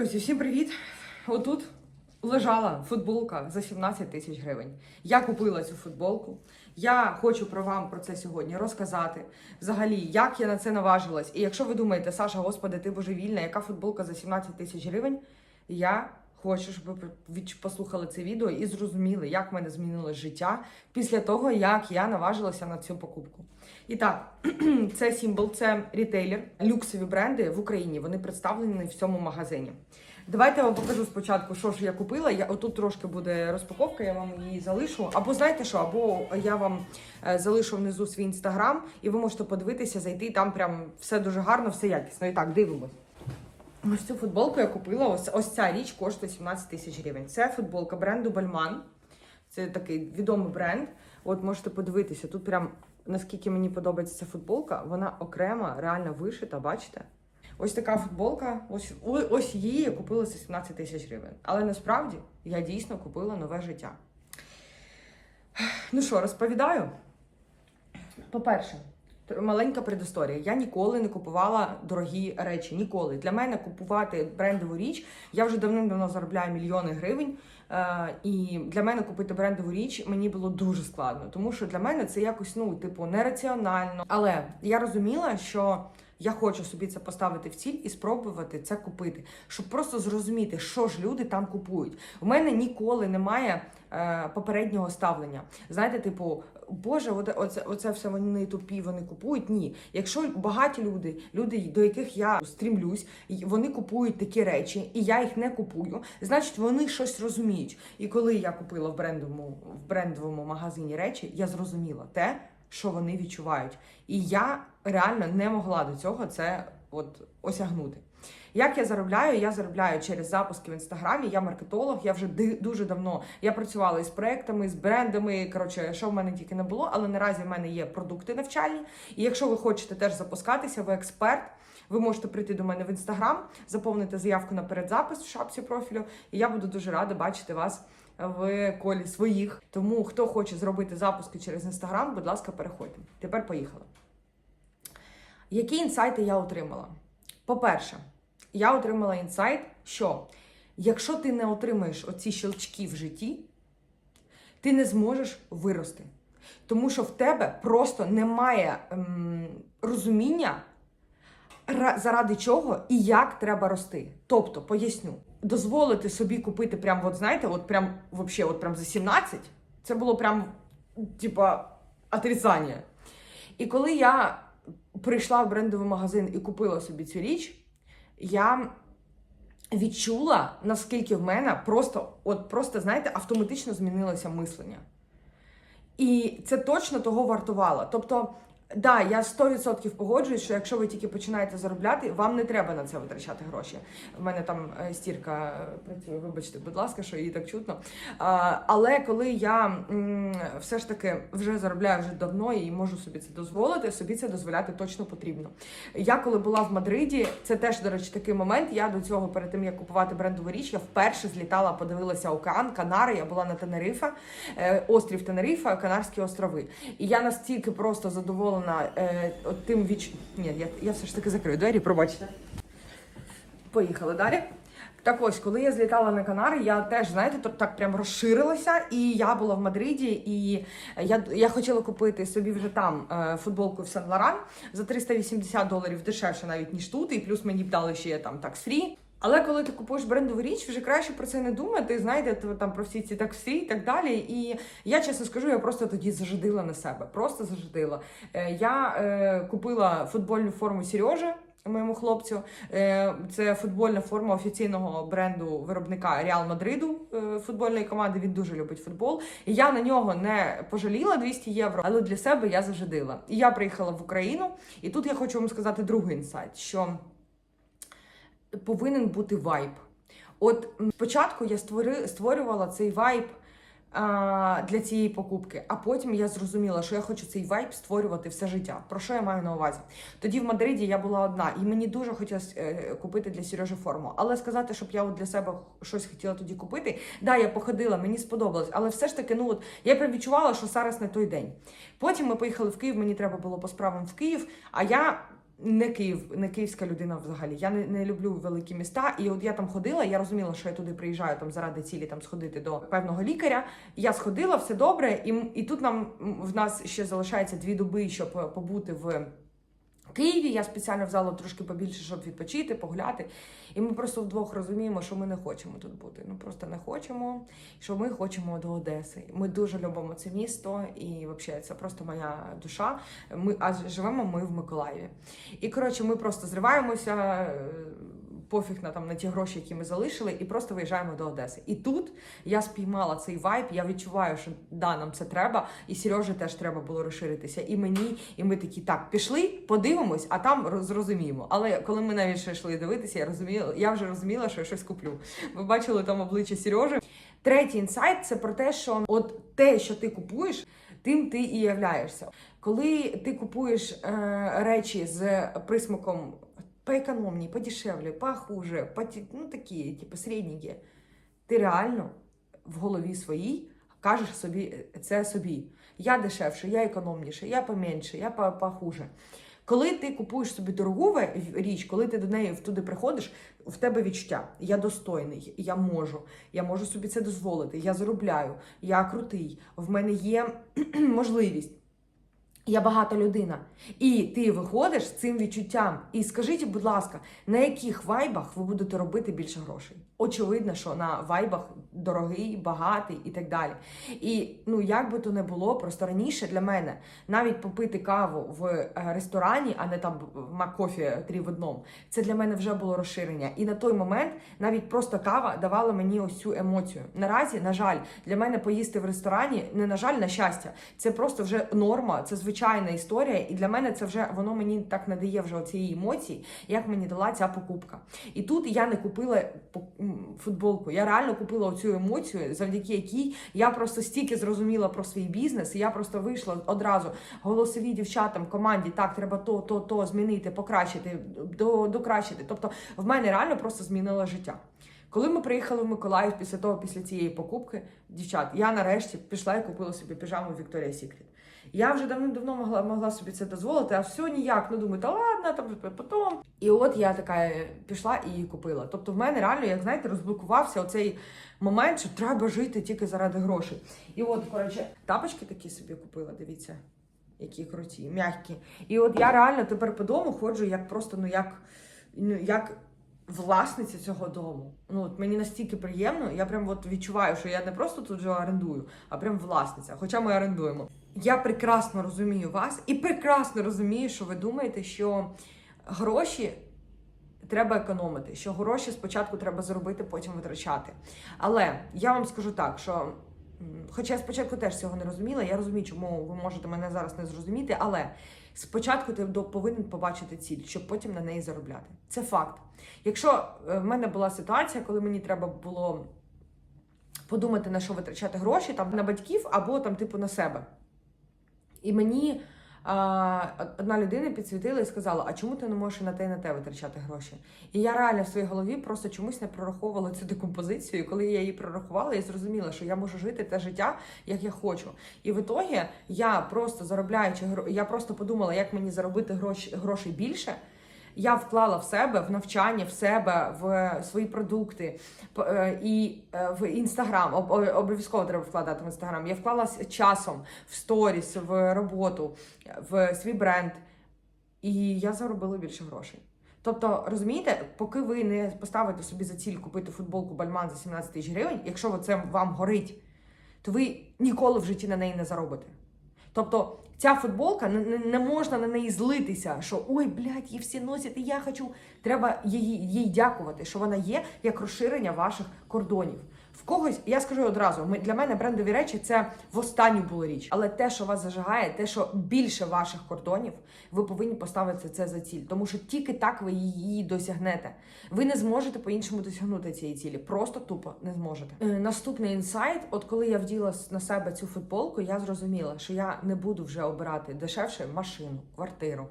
Друзі, всім привіт! Отут лежала футболка за 17 тисяч гривень. Я купила цю футболку. Я хочу про вам про це сьогодні розказати. Взагалі, як я на це наважилась. І якщо ви думаєте, Саша, господи, ти божевільна, яка футболка за 17 тисяч гривень? Я хочу, щоб ви послухали це відео і зрозуміли, як в мене змінилось життя після того, як я наважилася на цю покупку. І так, це символ, це рітейлер, люксові бренди в Україні. Вони представлені в цьому магазині. Давайте я вам покажу спочатку, що ж я купила. Я отут трошки буде розпаковка, я вам її залишу. Або знаєте що, або я вам е, залишу внизу свій інстаграм, і ви можете подивитися, зайти. Там прям все дуже гарно, все якісно. І так, дивимось. Ось цю футболку я купила. Ось, ось ця річ коштує 17 тисяч гривень. Це футболка бренду Бальман. Це такий відомий бренд. От можете подивитися. Тут прям наскільки мені подобається ця футболка, вона окрема, реально вишита, бачите? Ось така футболка, ось, ось її я купила за 17 тисяч гривень. Але насправді я дійсно купила нове життя. Ну що, розповідаю? По-перше, маленька предісторія. Я ніколи не купувала дорогі речі. Ніколи. Для мене купувати брендову річ. Я вже давним-давно заробляю мільйони гривень. Е, і для мене купити брендову річ мені було дуже складно, тому що для мене це якось ну, типу, нераціонально. Але я розуміла, що я хочу собі це поставити в ціль і спробувати це купити, щоб просто зрозуміти, що ж люди там купують. У мене ніколи немає е, попереднього ставлення. Знаєте, типу, Боже, оце, оце, все вони тупі, вони купують. Ні. Якщо багаті люди, люди, до яких я стрімлюсь, вони купують такі речі, і я їх не купую, значить вони щось розуміють. І коли я купила в брендовому, в брендовому магазині речі, я зрозуміла те, що вони відчувають. І я реально не могла до цього це от осягнути. Як я заробляю? Я заробляю через запуски в інстаграмі. Я маркетолог. Я вже дуже давно я працювала із проектами, з брендами. Коротше, що в мене тільки не було, але наразі в мене є продукти навчальні. І якщо ви хочете теж запускатися, ви експерт. Ви можете прийти до мене в інстаграм, заповнити заявку на передзапис в шапці профілю, і я буду дуже рада бачити вас в колі своїх. Тому хто хоче зробити запуски через інстаграм, будь ласка, переходьте. Тепер поїхали. Які інсайти я отримала? По-перше, я отримала інсайт, що якщо ти не отримаєш оці щелчки в житті, ти не зможеш вирости. Тому що в тебе просто немає ем, розуміння, заради чого і як треба рости. Тобто, поясню, дозволити собі купити прям, от знаєте, от прям вообще, от прям за 17, це було прям, типа, отрицання. І коли я прийшла в брендовий магазин і купила собі цю річ, я відчула, наскільки в мене просто, от просто, знаєте, автоматично змінилося мислення. І це точно того вартувало. Тобто, да, я 100% погоджуюсь, що якщо ви тільки починаєте заробляти, вам не треба на це витрачати гроші. У мене там е, стірка е, працює, вибачте, будь ласка, що її так чутно. Але коли я все ж таки вже заробляю вже давно і можу собі це дозволити, собі це дозволяти точно потрібно. Я коли була в Мадриді, це теж, до речі, такий момент. Я до цього перед тим як купувати брендову річ, я вперше злітала, подивилася океан, Канари. Я була на Тенерифе, е, острів Тенерифе, Канарські острови. І я настільки просто задоволена е, от тим віч... Ні, я, я все ж таки закрию двері, пробачте. Поїхали далі. Так ось, коли я злітала на Канари, я теж, знаєте, то- так прям розширилася, і я була в Мадриді, і я, я хотіла купити собі вже там е, футболку в Сен Лоран за 380 доларів дешевше навіть ніж тут, і плюс мені б дали ще там такс фрі. Але коли ти купуєш брендову річ, вже краще про це не думати. Знаєте, там про всі ці таксі і так далі. І я чесно скажу, я просто тоді зажадила на себе. Просто зажадила. Е, Я е, купила футбольну форму Сережі. Моєму хлопцю Е, це футбольна форма офіційного бренду виробника Реал Мадриду е, футбольної команди. Він дуже любить футбол. І я на нього не пожаліла 200 євро, але для себе я зажадила. І я приїхала в Україну, і тут я хочу вам сказати другий інсайт, що повинен бути вайб. От спочатку я створи, створювала цей вайб а, для цієї покупки, а потім я зрозуміла, що я хочу цей вайб створювати все життя. Про що я маю на увазі? Тоді в Мадриді я була одна, і мені дуже хотілося е, купити для Сережі форму. Але сказати, щоб я от для себе щось хотіла тоді купити, да, я походила, мені сподобалось, але все ж таки, ну от я прям відчувала, що зараз не той день. Потім ми поїхали в Київ, мені треба було по справам в Київ, а я не Київ, не київська людина взагалі. Я не, не люблю великі міста. І от я там ходила, я розуміла, що я туди приїжджаю там заради цілі там сходити до певного лікаря. Я сходила, все добре, і, і тут нам в нас ще залишається дві доби, щоб е, побути в. Києві я спеціально взяла трошки побільше, щоб відпочити, погуляти. І ми просто вдвох розуміємо, що ми не хочемо тут бути. Ну просто не хочемо, що ми хочемо до Одеси. Ми дуже любимо це місто, і взагалі це просто моя душа. Ми а живемо ми в Миколаєві. І коротше, ми просто зриваємося. Пофіг на там на ті гроші, які ми залишили, і просто виїжджаємо до Одеси. І тут я спіймала цей вайб. Я відчуваю, що да, нам це треба, і Сережі теж треба було розширитися. І мені, і ми такі так пішли, подивимось, а там роз- зрозуміємо. Але коли ми навіть ще йшли дивитися, я розуміла, я вже розуміла, що я щось куплю. Ви бачили там обличчя Сережі. Третій інсайт це про те, що от те, що ти купуєш, тим ти і являєшся. Коли ти купуєш е, речі з присмаком поекономній, подешевле, похуже, поті, ну такі, типу, середнікі, ти реально в голові своїй кажеш собі це собі. Я дешевше, я економніше, я поменше, я по- похуже. Коли ти купуєш собі дорогу річ, коли ти до неї туди приходиш, в тебе відчуття. Я достойний, я можу, я можу собі це дозволити, я заробляю, я крутий, в мене є можливість. Я багата людина. І ти виходиш з цим відчуттям. І скажіть, будь ласка, на яких вайбах ви будете робити більше грошей? Очевидно, що на вайбах дорогий, багатий і так далі. І ну як би то не було, просто раніше для мене навіть попити каву в е, ресторані, а не там Маккофі три в одному, це для мене вже було розширення. І на той момент навіть просто кава давала мені ось цю емоцію. Наразі, на жаль, для мене поїсти в ресторані не на жаль, на щастя. Це просто вже норма, це звичайна історія, і для мене це вже воно мені так надає вже цієї емоції, як мені дала ця покупка. І тут я не купила футболку. Я реально купила оцю емоцію, завдяки якій я просто стільки зрозуміла про свій бізнес. І я просто вийшла одразу голосові дівчатам команді. Так, треба то, то, то змінити, покращити, до, докращити. Тобто, в мене реально просто змінило життя. Коли ми приїхали в Миколаїв після того, після цієї покупки, дівчат, я нарешті пішла і купила собі піжаму Victoria's Secret. Я вже давно-давно могла, могла собі це дозволити, а все ніяк. Ну думаю, та ладно, там потім. І от я така е, пішла і купила. Тобто, в мене реально, як знаєте, розблокувався оцей момент, що треба жити тільки заради грошей. І от, коротше, тапочки такі собі купила, дивіться, які круті, м'які. І от я реально тепер по дому ходжу як просто, ну як, ну як. Власниця цього дому. Ну от мені настільки приємно, я прям от відчуваю, що я не просто тут же орендую, а прям власниця. Хоча ми орендуємо. Я прекрасно розумію вас і прекрасно розумію, що ви думаєте, що гроші треба економити, що гроші спочатку треба заробити, потім витрачати. Але я вам скажу так, що. Хоча я спочатку теж цього не розуміла, я розумію, чому ви можете мене зараз не зрозуміти, але спочатку ти повинен побачити ціль, щоб потім на неї заробляти. Це факт. Якщо е, в мене була ситуація, коли мені треба було подумати, на що витрачати гроші, там на батьків або там, типу, на себе. І мені одна людина підсвітила і сказала: А чому ти не можеш і на те, і на те витрачати гроші? І я реально в своїй голові просто чомусь не прораховувала цю декомпозицію. І коли я її прорахувала, я зрозуміла, що я можу жити те життя, як я хочу. І в ітогі я просто заробляючи гро- я просто подумала, як мені заробити гроші, гроші більше. Я вклала в себе в навчання, в себе, в свої продукти е, і е, в інстаграм. Об- об- Обов'язково треба вкладати в інстаграм. Я вклала с- часом в сторіс, в роботу, в свій бренд, і я заробила більше грошей. Тобто, розумієте, поки ви не поставите собі за ціль купити футболку Бальман за 17 тисяч гривень, якщо це вам горить, то ви ніколи в житті на неї не заробите. Тобто ця футболка не, не, можна на неї злитися, що ой, блядь, її всі носять, і я хочу. Треба їй, їй дякувати, що вона є як розширення ваших кордонів. В когось, я скажу одразу, ми, для мене брендові речі це в останню було річ. Але те, що вас зажигає, те, що більше ваших кордонів, ви повинні поставити це за ціль. Тому що тільки так ви її досягнете. Ви не зможете по-іншому досягнути цієї цілі. Просто тупо не зможете. Е, наступний інсайт: от коли я вділа на себе цю футболку, я зрозуміла, що я не буду вже обирати дешевше машину, квартиру.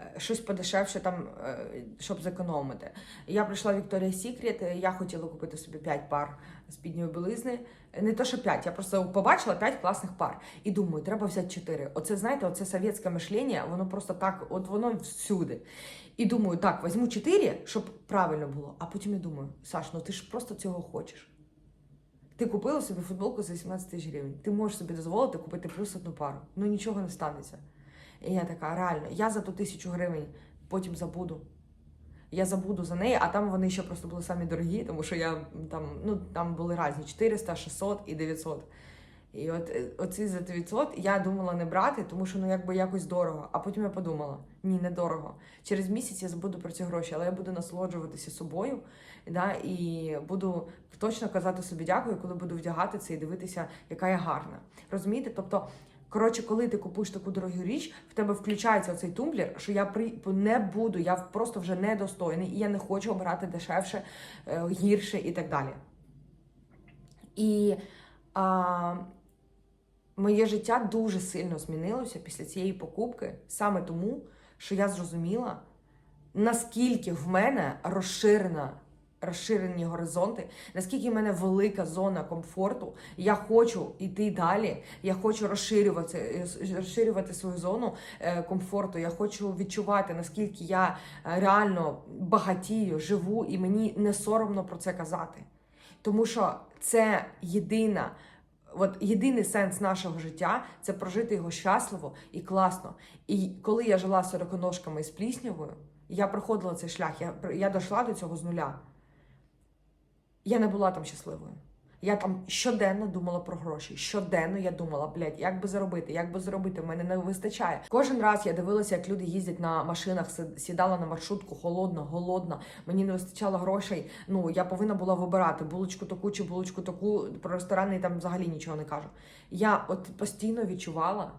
Е, щось подешевше, там, е, щоб зекономити. Я прийшла в Victoria's Secret, я хотіла купити собі 5 пар спідньої білизни. Не то, що 5, я просто побачила 5 класних пар. І думаю, треба взяти 4. Оце, знаєте, оце совєтське мишлення, воно просто так, от воно всюди. І думаю, так, візьму 4, щоб правильно було. А потім я думаю, Саш, ну ти ж просто цього хочеш. Ти купила собі футболку за 18 тисяч гривень. Ти можеш собі дозволити купити плюс одну пару. Ну нічого не станеться. І я така, реально, я за ту тисячу гривень потім забуду. Я забуду за неї, а там вони ще просто були самі дорогі, тому що я там, ну, там були різні 400, 600 і 900. І от е, оці за 900 я думала не брати, тому що ну якби якось дорого. А потім я подумала: ні, не дорого. Через місяць я забуду про ці гроші, але я буду насолоджуватися собою, да, і буду точно казати собі дякую, коли буду вдягати це і дивитися, яка я гарна. Розумієте? Тобто. Коротше, коли ти купуєш таку дорогу річ, в тебе включається оцей тумблер, що я при не буду, я просто вже недостойний, і я не хочу обирати дешевше, е, гірше і так далі. І а, моє життя дуже сильно змінилося після цієї покупки, саме тому, що я зрозуміла, наскільки в мене розширена. Розширені горизонти, наскільки в мене велика зона комфорту. Я хочу йти далі. Я хочу розширювати розширювати свою зону е, комфорту. Я хочу відчувати, наскільки я е, реально багатію, живу, і мені не соромно про це казати. Тому що це єдина. От єдиний сенс нашого життя це прожити його щасливо і класно. І коли я жила сороконожками з пліснявою, я проходила цей шлях. Я я дійшла до цього з нуля. Я не була там щасливою. Я там щоденно думала про гроші. Щоденно я думала, блядь, як би заробити, як би заробити, в мене не вистачає. Кожен раз я дивилася, як люди їздять на машинах, сідала на маршрутку, холодна, голодна. Мені не вистачало грошей. Ну я повинна була вибирати булочку таку чи булочку таку. Про ресторани там взагалі нічого не кажу. Я от постійно відчувала.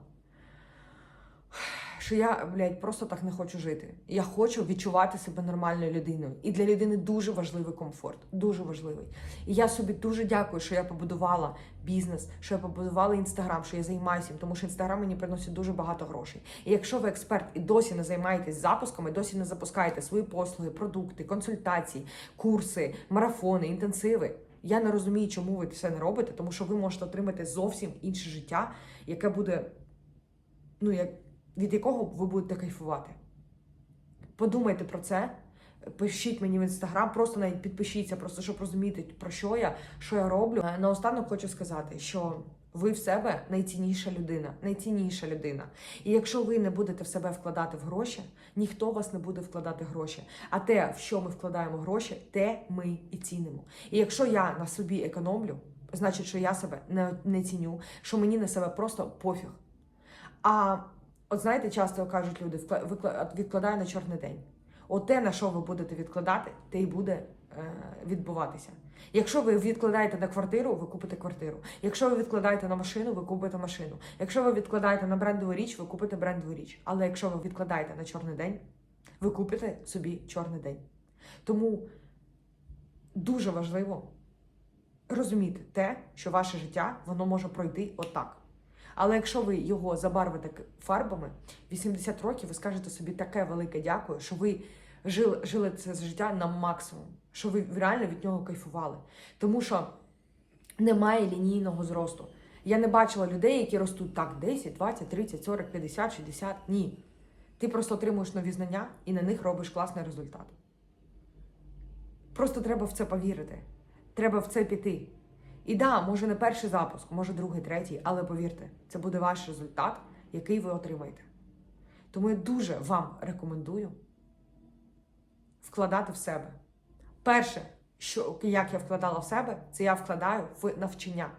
Що я, блядь, просто так не хочу жити. Я хочу відчувати себе нормальною людиною. І для людини дуже важливий комфорт. Дуже важливий. І я собі дуже дякую, що я побудувала бізнес, що я побудувала інстаграм, що я займаюся, їм, тому що інстаграм мені приносить дуже багато грошей. І якщо ви експерт і досі не займаєтесь запусками, досі не запускаєте свої послуги, продукти, консультації, курси, марафони, інтенсиви. Я не розумію, чому ви це не робите, тому що ви можете отримати зовсім інше життя, яке буде, ну як від якого ви будете кайфувати. Подумайте про це, пишіть мені в інстаграм, просто навіть підпишіться, просто щоб розуміти, про що я, що я роблю. Е, Наостанок хочу сказати, що ви в себе найцінніша людина, найцінніша людина. І якщо ви не будете в себе вкладати в гроші, ніхто вас не буде вкладати гроші. А те, в що ми вкладаємо гроші, те ми і цінимо. І якщо я на собі економлю, значить, що я себе не, не ціню, що мені на себе просто пофіг. А От знаєте, часто кажуть люди, відкладаю на чорний день. От те, на що ви будете відкладати, те й буде е, відбуватися. Якщо ви відкладаєте на квартиру, ви купите квартиру. Якщо ви відкладаєте на машину, ви купите машину. Якщо ви відкладаєте на брендову річ, ви купите брендову річ. Але якщо ви відкладаєте на чорний день, ви купите собі чорний день. Тому дуже важливо розуміти те, що ваше життя воно може пройти отак. Але якщо ви його забарвите фарбами, 80 років ви скажете собі таке велике дякую, що ви жили, жили це життя на максимум, що ви реально від нього кайфували. Тому що немає лінійного зросту. Я не бачила людей, які ростуть так 10, 20, 30, 40, 50, 60. Ні. Ти просто отримуєш нові знання і на них робиш класний результат. Просто треба в це повірити. Треба в це піти. І да, може не перший запуск, може другий, третій, але повірте, це буде ваш результат, який ви отримаєте. Тому я дуже вам рекомендую вкладати в себе. Перше, що як я вкладала в себе, це я вкладаю в навчання.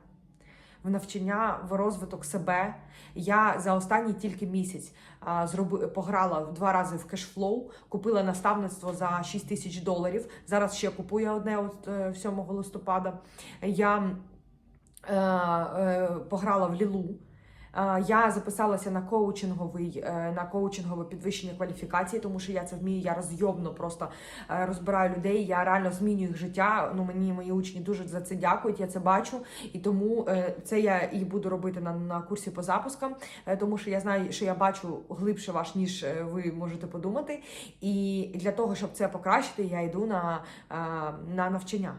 В навчання, в розвиток себе. Я за останній тільки місяць а, зроби, пограла два рази в кешфлоу, купила наставництво за 6 тисяч доларів. Зараз ще купую одне от 7 е, листопада. Я е, е, пограла в Лілу. Я записалася на коучинговий е, на коучингове підвищення кваліфікації, тому що я це вмію. Я розйобно просто е, розбираю людей. Я реально змінюю їх життя. Ну мені мої учні дуже за це дякують. Я це бачу, і тому е, це я і буду робити на, на курсі по запускам, тому що я знаю, що я бачу глибше ваш, ніж ви можете подумати. І для того, щоб це покращити, я йду на, на навчання.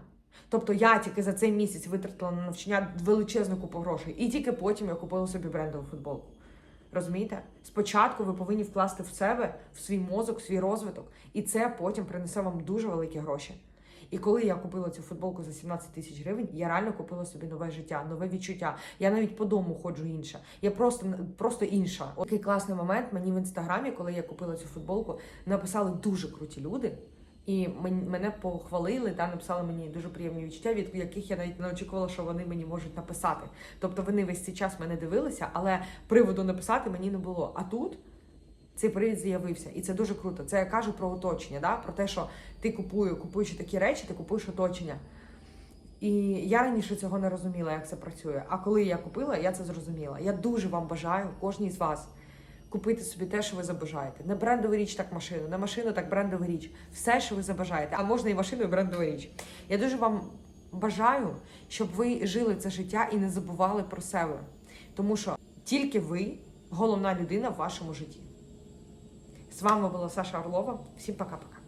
Тобто я тільки за цей місяць витратила на навчання величезну купу грошей, і тільки потім я купила собі брендову футболку. Розумієте? Спочатку ви повинні вкласти в себе, в свій мозок, в свій розвиток, і це потім принесе вам дуже великі гроші. І коли я купила цю футболку за 17 тисяч гривень, я реально купила собі нове життя, нове відчуття. Я навіть по дому ходжу інша. Я просто просто інша. Такий класний момент мені в інстаграмі, коли я купила цю футболку, написали дуже круті люди. І мене похвалили та написали мені дуже приємні відчуття, від яких я навіть не очікувала, що вони мені можуть написати. Тобто вони весь цей час мене дивилися, але приводу написати мені не було. А тут цей привід з'явився, і це дуже круто. Це я кажу про оточення, да? про те, що ти купує, купуючи такі речі, ти купуєш оточення. І я раніше цього не розуміла, як це працює. А коли я купила, я це зрозуміла. Я дуже вам бажаю, кожній з вас, купити собі те, що ви забажаєте. Не брендову річ, так машину, не машину, так брендову річ. Все, що ви забажаєте. А можна і машину, і брендову річ. Я дуже вам бажаю, щоб ви жили це життя і не забували про себе. Тому що тільки ви головна людина в вашому житті. З вами була Саша Орлова. Всім пока-пока.